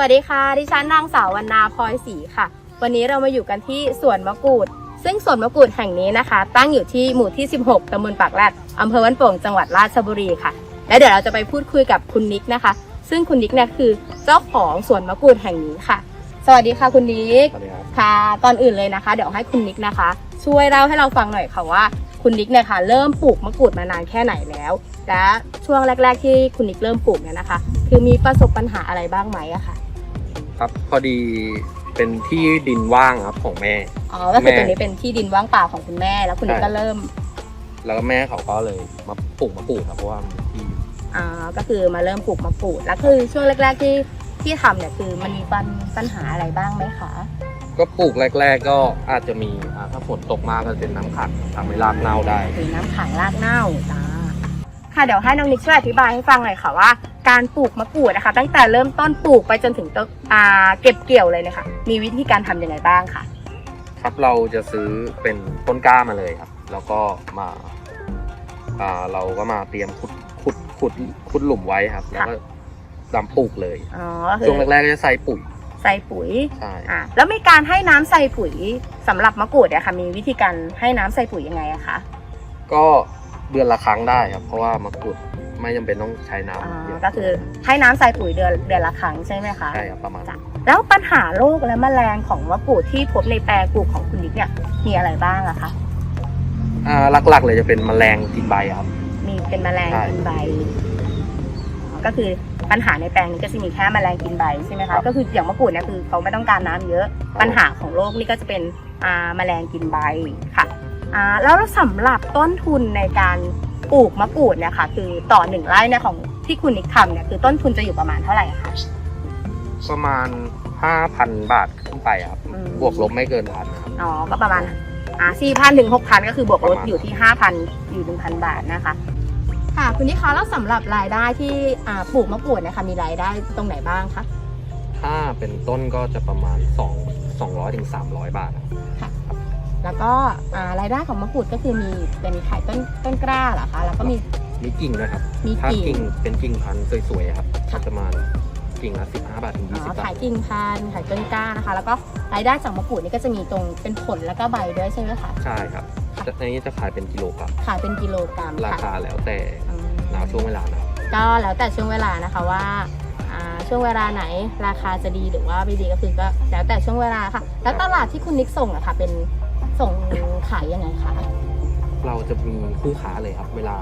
วัสดีค่ะ ดิฉันนางสาววรรณาพลอยศรีค่ะ วันนี้เรามาอยู่กันที่สวนมะกรูด ซึ่งสวนมะกรูดแห่งนี้นะคะ ตั้งอยู่ที่หมู่ที่ 16ตำบลปากแรดอำเภอวันโป่งจังหวัดราชบุรีค่ะ และเดี๋ยวเราจะไปพูดคุยกับคุณนิกนะคะ ซึ่งคุณนิกเนี่ยคือเจ้าของสวนมะกรูดแห่งนี้ค่ะ สวัสดีค่ะคุณนิกสวัสดีครับ ค่ะ ตอนอื่นเลยนะคะ เดี๋ยวให้คุณนิกนะคะ ช่วยเล่าให้เราฟังหน่อยค่ะว่า คุณนิกเนี่ยค่ะเริ่มปลูกมะกรูดมานานแค่ไหนแล้ว และช่วงแรก ๆ ที่คุณนิกเริ่มปลูกเนี่ยนะคะ คือมีประสบปัญหาอะไรบ้างไหมอะค่ะครับพอดีเป็นที่ดินว่างครับของแม่ อ๋อก็คือแม่ตรงนี้เป็นที่ดินว่างเปล่าของคุณแม่ แล้วคุณนิกใช่ก็เริ่ม แล้วก็แม่เขาก็เลยมาปลูกมะกรูดครับเพราะว่ามันที่อ่าก็คือมาเริ่มปลูกมะกรูดแล้วคือช่วงแรก ๆที่ที่ทำเนี่ยคือมันมีปัญปัญหาอะไรบ้างไหมคะก็ปลูกแรก ๆ ก็อาจจะมีอ่าถ้าฝนตกมากก็เป็นน้ำขังทำให้รากเน่าได้ คือน้ำขังรากเน่าจ้า ค่ะเดี๋ยวให้น้องนิกช่วยอธิบายให้ฟังหน่อยค่ะว่าการปลูกมะกรูดนะคะ ตั้งแต่เริ่มต้นปลูกไปจนถึงต้นอ่าเก็บเกี่ยวเลยเนี่ยค่ะมีวิธีการทำยังไงบ้างคะครับเราจะซื้อเป็นต้นกล้ามาเลยครับ แล้วก็มาอ่าเราก็มาเตรียมขุดขุดขุดขุดหลุมไว้ครับ แล้วก็ดำปลูกเลยอ๋อก็คืช่วงอแรกๆก็จะใส่ปุ๋ยใส่ปุ๋ยใช่อ่าแล้วมีการให้น้ำใส่ปุ๋ยสำหรับมะกรูดเนี่ยค่ะมีวิธีการให้น้ำใส่ปุ๋ยยังไงอะคะก็ เดือนละครั้งได้ครับ เพราะว่ามะกรูดไม่จำเป็นต้องใช้น้อ๋อำเยอะก็คือให้น้ำใส่ปุ๋ยเดือนเดือนละครั้งใช่ไหมคะ ใช่ครับประมาณ จ้ะ แล้วปัญหาโรคและแมลงของมะกรูดที่พบในแปลงปลูกของคุณนิกเนี่ยมีอะไรบ้างอะคะ อ่าหลักๆเลยจะเป็นแมลงกินใบครับ มีเป็นแมลงใช่กินใบอ๋อก็คือปัญหาในแปลงนี้ก็จะมีแค่แมลงกินใบใช่ไหมครัคะ บก็คืออย่างมะกรูดเนี่ยคือเขาไม่ต้องการน้ำเยอะครับปัญหาของโรคนี่ก็จะเป็นอ่าแมลงกินใบค่ะ อ่าแล้วสำหรับต้นทุนในการปลูกมะกรูดเนี่ยค่ะ คือต่อหนึ่งไร่เนี่ยของที่คุณนิกทำเนี่ยคือต้นทุนจะอยู่ประมาณเท่าไหร่คะประมาณ5,000บาทขึ้นไปครับอืมบวกลบไม่เกินพันนะครับอ๋อก็ประมาณอ่าสี่พันถึงหกพันก็คือบวกลบประมาณอยู่ที่ห้าพันอยู่หนึ่งพันบาทนะคะค่ะคุณนิคะแล้วสำหรับรายได้ที่อ่าปลูกมะกรูดเนะคะมีรายได้ตรงไหนบ้างคะถ้าเป็นต้นก็จะประมาณ2 200ถึง300 บาทครับ แล้วก็อ่ารายได้ของมะกรูดก็คือมีเป็นขายต้นต้นกล้าเหรอคะแล้วก็มีมีกิ่งนะครับมีถ้ากิ่กิ่งงเป็นกิ่งพันธุ์สวยๆครับค่ะก็จะมากิ่งละ15 บาทถึงอ๋20อบาขายทกิ่งพันธุ์ขายต้นกล้านะคะ แล้วก็รายได้จากมะกรูดนี่ก็จะมีตรงเป็นผลแล้วก็ใบด้วยใช่ไหมคะใช่ครับจะในนี้จะขายเป็นกิโลกรัมขายเป็นกิโลกรัมราค่ะคาแล้วแต่อืม หนาวช่วงเวลานะครับ ก็แล้วแต่ช่วงเวลานะคะว่าอ่าช่วงเวลาไหนราคาจะดีหรือว่าไม่ดีก็คือก็แล้วแต่ช่วงเวลาค่ะ แล้วตลาดที่คุณนิกส่งอะค่ะเป็น ส่งขายยังไงคะ เราจะมีคู่ค้าเลยครับ เวลา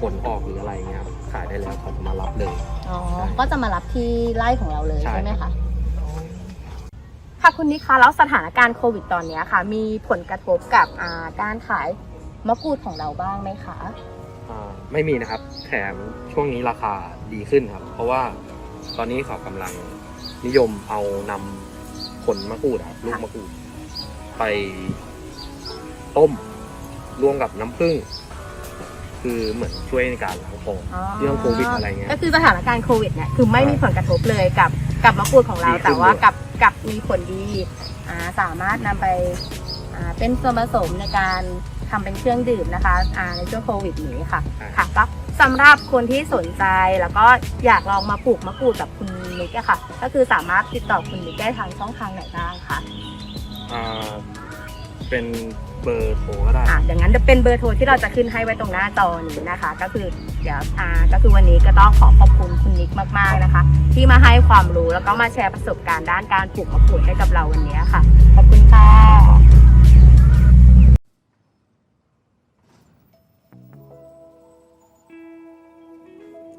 ผลออกหรืออะไรเงี้ยครับขายได้แล้วเขาจะมารับเลย อ๋อ ก็จะมารับที่ไร่ของเราเลยใช่ ใช่ไหมคะ ค่ะคุณนิกคะแล้วสถานการณ์โควิดตอนเนี้ยค่ะ มีผลกระทบกับอ่าการขายมะกรูดของเราบ้างไหมคะ อ่าไม่มีนะครับ แถมช่วงนี้ราคาดีขึ้นครับ เพราะว่าตอนนี้เขากำลังนิยมเอานำผลมะกรูดครับลูกมะกรูด ไป ต้มร่วมกับน้ำผึ้งคือเหมือนช่วยในการล้างคออเรื่องโควิดอะไรเงี้ยก็คือสถานการณ์โควิดเนี่ยคือไม่มีผลกระทบเลยกับกับมะกรูดของเราดีขึ้นแต่ว่าด้วยกับกับมีผลดีอ่าสามารถนำไปอ่าเป็นส่วนผสมในการทำเป็นเครื่องดื่มนะคะอ่าในช่วงโควิดนี้ค่ะใช่ค่ะก็สำหรับคนที่สนใจแล้วก็อยากลองมาปลูกมะกรูดกับคุณนิกอะค่ะ ก็คือสามารถติดต่อคุณนิกได้ทางช่องทางไหนบ้างคะอ่า เป็นเบอร์โทรก็ได้ อ่าอย่างนั้นจะเป็นเบอร์โทรที่เราจะขึ้นให้ไว้ตรงหน้าจอนี้นะคะ ก็คือเดี๋ยวอ่าก็คือวันนี้ก็ต้องขอขอบคุณคุณนิกมากๆนะคะ ที่มาให้ความรู้แล้วก็มาแชร์ประสบการณ์ด้านการปลูกมะกรูดให้กับเราวันนี้ค่ะ ขอบคุณค่ะ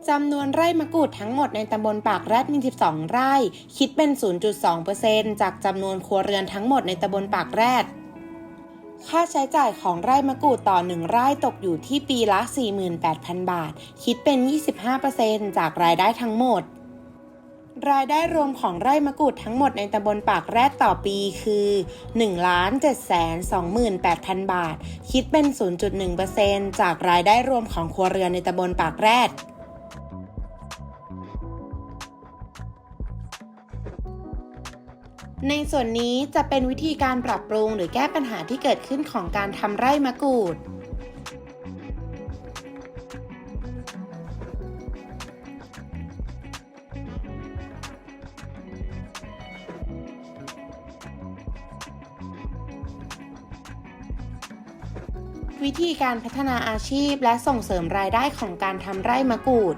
จำนวนไร่มะกรูดทั้งหมดในตำบลปากแรดมี 12 ไร่ คิดเป็น 0.2%จากจำนวนครัวเรือนทั้งหมดในตำบลปากแรด ค่าใช้จ่ายของไร่มะกรูดต่อ 1 ไร่ตกอยู่ที่ปีละ 48,000 บาท คิดเป็น 25%จากรายได้ทั้งหมด รายได้รวมของไร่มะกรูดทั้งหมดในตำบลปากแรดต่อปีคือ 1 7 2 8 0 0 0 บาท คิดเป็น 0.1%จากรายได้รวมของครัวเรือนในตำบลปากแรด ในส่วนนี้จะเป็นวิธีการปรับปรุงหรือแก้ปัญหาที่เกิดขึ้นของการทำไร่มะกรูด วิธีการพัฒนาอาชีพและส่งเสริมรายได้ของการทำไร่มะกรูด